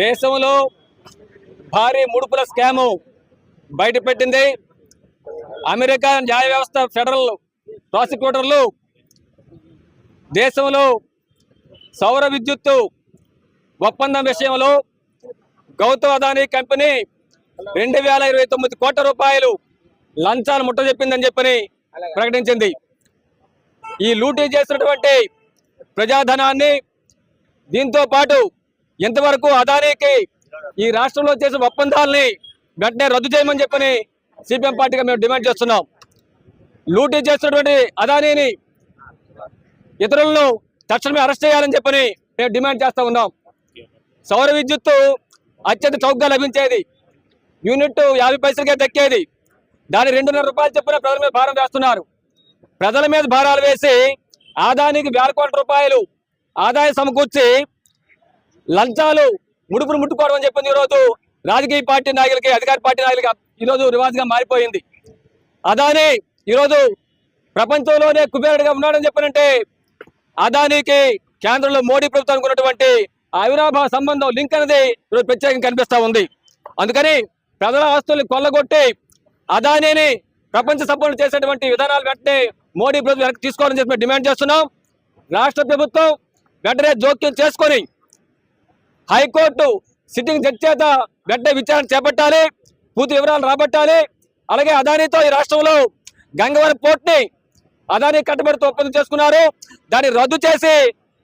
దేశంలో భారీ ముడుపుల scam బయటపెట్టింది. America న్యాయ వ్యవస్థ ఫెడరల్ ప్రాసిక్యూటర్లు దేశంలో సౌర విద్యుత్తు ఒప్పందం విషయంలో గౌతమ్ అదానీ కంపెనీ రెండు వేల ఇరవై తొమ్మిది కోట్ల రూపాయలు లంచాలు ముట్టజెప్పిందని చెప్పని ప్రకటించింది. ఈ లూటీ చేసినటువంటి ప్రజాధనాన్ని దీంతో పాటు ఇంతవరకు అదానీకి ఈ రాష్ట్రంలో చేసిన ఒప్పందాలని వెంటనే రద్దు చేయమని చెప్పని సిపిఎం పార్టీగా మేము డిమాండ్ చేస్తున్నాం. లూటీ చేస్తున్నటువంటి అదానీని ఇతరులను తక్షణమే అరెస్ట్ చేయాలని చెప్పని మేము డిమాండ్ చేస్తూ ఉన్నాం. సౌర విద్యుత్తు అత్యంత చౌకగా లభించేది. యూనిట్ యాభై పైసలకే దక్కేది. దాని రెండున్నర రూపాయలు చెప్పిన ప్రజల మీద భారం వేస్తున్నారు. ప్రజల మీద భారాలు వేసి ఆదాయానికి వేల కోట్ల రూపాయలు ఆదాయం సమకూర్చి లంచాలు ముడుపులు ముట్టుకోవడం అని చెప్పింది ఈరోజు రాజకీయ పార్టీ నాయకులకి అధికార పార్టీ నాయకులకి ఈరోజు రివాజ్గా మారిపోయింది. అదానీ ఈరోజు ప్రపంచంలోనే కుబేరుడిగా ఉన్నాడని చెప్పనంటే అదానీకి కేంద్రంలో మోడీ ప్రభుత్వానికి ఉన్నటువంటి అవినాభావ సంబంధం లింక్ అనేది ఈరోజు ప్రత్యేకంగా కనిపిస్తా ఉంది. అందుకని ప్రజల ఆస్తుల్ని కొల్లగొట్టి అదానీని ప్రపంచ సంపన్నులు చేసేటువంటి విధానాలు వెంటనే మోడీ ప్రభుత్వం వెనక్కి తీసుకోవాలని చెప్పి డిమాండ్ చేస్తున్నాం. రాష్ట్ర ప్రభుత్వం వెంటనే జోక్యం చేసుకొని హైకోర్టు సిట్టింగ్ జడ్జి చేత వెంటనే విచారణ చేపట్టాలి. పూర్తి వివరాలు రాబట్టాలి. అలాగే అదానితో ఈ రాష్ట్రంలో గంగవరం పోర్ట్ని అదాని కట్టుబడితో ఒప్పందం చేసుకున్నారు. దాన్ని రద్దు చేసి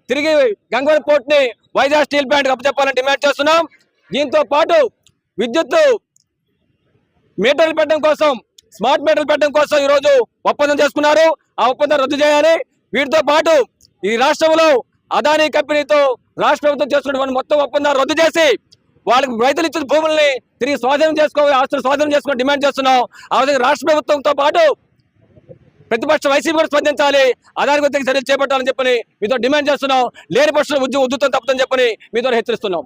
తిరిగి గంగవరం పోర్ట్ని వైజాగ్ స్టీల్ ప్లాంట్కి అప్పచెప్పాలని డిమాండ్ చేస్తున్నాం. దీంతో పాటు విద్యుత్తు మీటర్లు పెట్టడం కోసం స్మార్ట్ మీటర్లు పెట్టడం కోసం ఈరోజు ఒప్పందం చేసుకున్నారు. ఆ ఒప్పందం రద్దు చేయాలి. వీటితో పాటు ఈ రాష్ట్రంలో అదానీ కంపెనీతో రాష్ట్ర ప్రభుత్వం చేస్తున్నటువంటి మొత్తం ఒప్పందాలు రద్దు చేసి వాళ్ళకి రైతులు ఇచ్చిన భూముల్ని తిరిగి స్వాధీనం చేసుకోవాలి ఆస్తులు స్వాధీనం చేసుకుని డిమాండ్ చేస్తున్నాం. ఆ విధంగా రాష్ట్ర ప్రభుత్వంతో పాటు ప్రతిపక్ష వైసీపీ కూడా స్పందించాలి. అదాని గురించి చర్యలు చేపట్టాలని చెప్పని మీతో డిమాండ్ చేస్తున్నాం. లేని పక్షులు ఉద్యోగ ఉద్యుతం తప్పదని చెప్పని మీతో హెచ్చరిస్తున్నాం.